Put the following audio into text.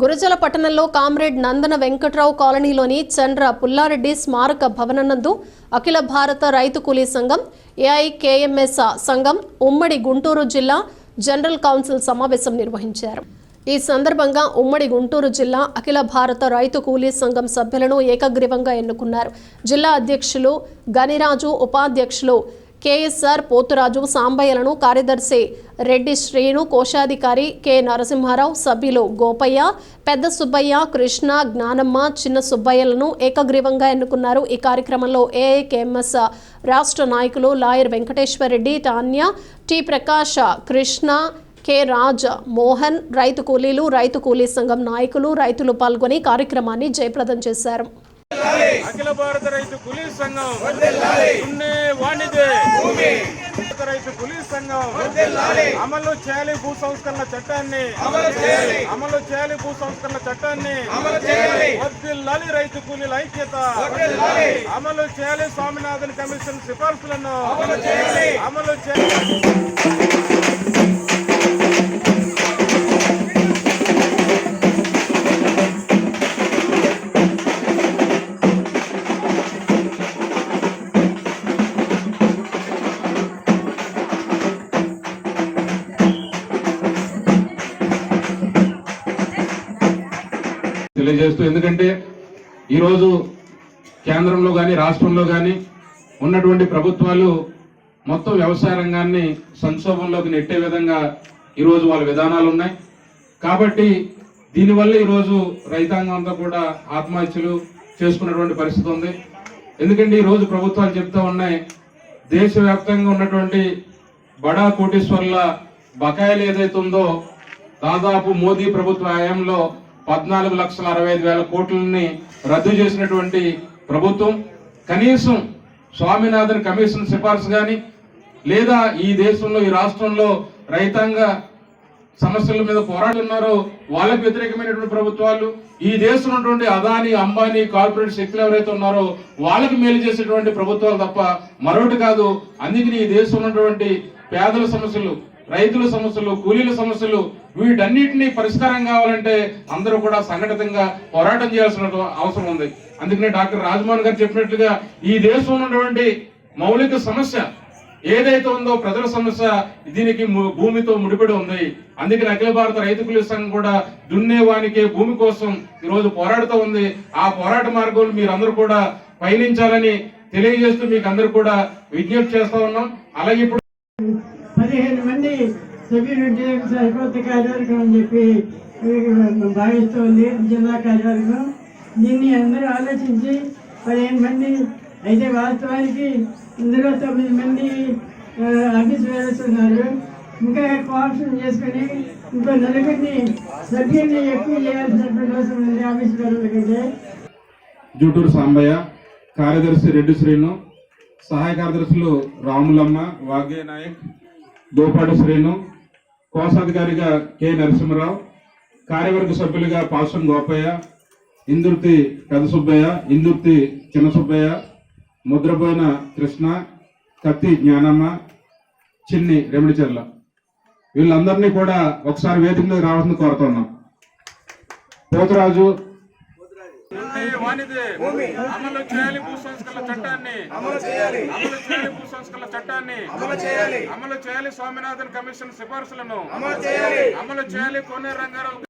గురజల పట్టణంలో కామ్రేడ్ నందన వెంకట్రావు కాలనీలోని చంద్ర పుల్లారెడ్డి స్మారక భవననందు అఖిల భారత రైతు కూలీ సంఘం ఏఐకేఎంఎస్ సంఘం ఉమ్మడి గుంటూరు జిల్లా జనరల్ కౌన్సిల్ సమావేశం నిర్వహించారు. ఈ సందర్భంగా ఉమ్మడి గుంటూరు జిల్లా అఖిల భారత రైతు కూలీ సంఘం సభ్యులను ఏకగ్రీవంగా ఎన్నుకున్నారు. జిల్లా అధ్యక్షులు గనిరాజు ఉపాధ్యక్షులు కేఎస్ఆర్ పోతురాజు సాంబయ్యలను కార్యదర్శి రెడ్డి శ్రీను కోశాధికారి కె. నరసింహారావు సభ్యులు గోపయ్య పెద్ద సుబ్బయ్య కృష్ణ జ్ఞానమ్మ చిన్న సుబ్బయ్యలను ఏకగ్రీవంగా ఎన్నుకున్నారు. ఈ కార్యక్రమంలో ఏఐకేఎంఎస్ రాష్ట్ర నాయకులు lawyer Venkateshwar Reddy Tanya T. Prakash Krishna K. Raj Mohan రైతు కూలీలు రైతు కూలీ సంఘం నాయకులు రైతులు పాల్గొని కార్యక్రమాన్ని జయప్రదం చేశారు. అఖిల భారత రైతు కూలీ సంఘం రైతు కూలీ సంఘం అమలు చేయాలి భూ సంస్కరణ చట్టాన్ని. అమలు చేయాలి. భూ సంస్కరణ చట్టాన్ని. వర్ధిల్లాలి రైతు కూలీల ఐక్యత. అమలు చేయాలి స్వామినాథన్ కమిషన్ సిఫార్సులను. అమలు చేయాలి. తెలియజేస్తూ ఎందుకంటే ఈరోజు కేంద్రంలో కానీ రాష్ట్రంలో కానీ ఉన్నటువంటి ప్రభుత్వాలు మొత్తం వ్యవసాయ రంగాన్ని సంక్షోభంలోకి నెట్టే విధంగా ఈరోజు వాళ్ళ విధానాలు ఉన్నాయి కాబట్టి దీనివల్ల ఈరోజు రైతాంగం అంతా కూడా ఆత్మహత్యలు చేసుకున్నటువంటి పరిస్థితి ఉంది. ఎందుకంటే ఈరోజు ప్రభుత్వాలు చెప్తా ఉన్నాయి దేశవ్యాప్తంగా ఉన్నటువంటి బడా కోటీశ్వర్ల బకాయిలు ఏదైతే ఉందో దాదాపు మోదీ ప్రభుత్వ హయాంలో పద్నాలుగు లక్షల అరవై ఐదు వేల కోట్లని రద్దు చేసినటువంటి ప్రభుత్వం కనీసం స్వామినాథన్ కమిషన్ సిఫార్సు కానీ లేదా ఈ దేశంలో ఈ రాష్ట్రంలో రైతాంగ సమస్యల మీద పోరాడుతున్నారో వాళ్ళకి వ్యతిరేకమైనటువంటి ప్రభుత్వాలు ఈ దేశంలో ఉన్నటువంటి అదాని అంబానీ కార్పొరేట్ శక్తులు ఎవరైతే ఉన్నారో వాళ్ళకి మేలు చేసేటువంటి ప్రభుత్వాలు తప్ప మరొకటి కాదు. అందుకని ఈ దేశంలో ఉన్నటువంటి పేదల సమస్యలు రైతుల సమస్యలు కూలీల సమస్యలు వీటన్నిటిని పరిష్కారం కావాలంటే అందరూ కూడా సంఘటితంగా పోరాటం చేయాల్సిన అవసరం ఉంది. అందుకనే డాక్టర్ రాజమోహన్ గారు చెప్పినట్లుగా ఈ దేశంలో ఉన్నటువంటి మౌలిక సమస్య ఏదైతే ఉందో ప్రజల సమస్య దీనికి ము- భూమితో ముడిపడి ఉంది. అందుకని అఖిల భారత రైతు కూలీ సంఘం కూడా దున్నేవానికి భూమి కోసం ఈ రోజు పోరాడుతూ ఉంది. ఆ పోరాట మార్గంలో మీరందరూ కూడా పయనించాలని తెలియజేస్తూ మీకు అందరూ కూడా విజ్ఞప్తి చేస్తా ఉన్నాం. అలాగే ఇప్పుడు పదిహేను మంది సభ్యులు ఉంటే సరికొత్త కార్యవర్గం అని చెప్పి భావిస్తోంది జిల్లా కార్యవర్గం. దీన్ని అందరూ ఆలోచించి పదిహేను మంది అయితే వాస్తవానికి ఇందులో తొమ్మిది మంది ఆఫీస్ వేరేస్ ఇంకా కోఆప్షన్ చేసుకొని ఇంకో నలుగురిని సభ్యుల్ని ఎక్కువ చేయాల్సినటువంటి అవసరం ఉంది ఆఫీస్ వేరేల జూటూరు సాంబయ్య కార్యదర్శి రెడ్డి శ్రీను సహాయ కార్యదర్శులు రాములమ్మ వాగే నాయక్ దోపాటి శ్రీను కోశాధికారిగా కె. నరసింహరావు కార్యవర్గ సభ్యులుగా పాసం గోపయ్య ఇందుర్తి పెద్ద సుబ్బయ్య ఇందుర్తి చిన్న సుబ్బయ్య ముద్రపోయిన కృష్ణ కత్తి జ్ఞానమ్మ చిన్ని రెమిడిచెర్ల. వీళ్ళందరినీ కూడా ఒకసారి వేదిక మీద రావాల్సింది కోరుతున్నాం. పోతురాజు అమలు చేయాలి భూ సంస్కరణ చట్టాన్ని. అమలు చేయాలి. అమలు చేయాలి భూ సంస్కరణ చట్టాన్ని. అమలు చేయాలి. అమలు చేయాలి స్వామినాథన్ కమిషన్ సిఫార్సులను. అమలు చేయాలి. అమలు చేయాలి కోనే రంగారావు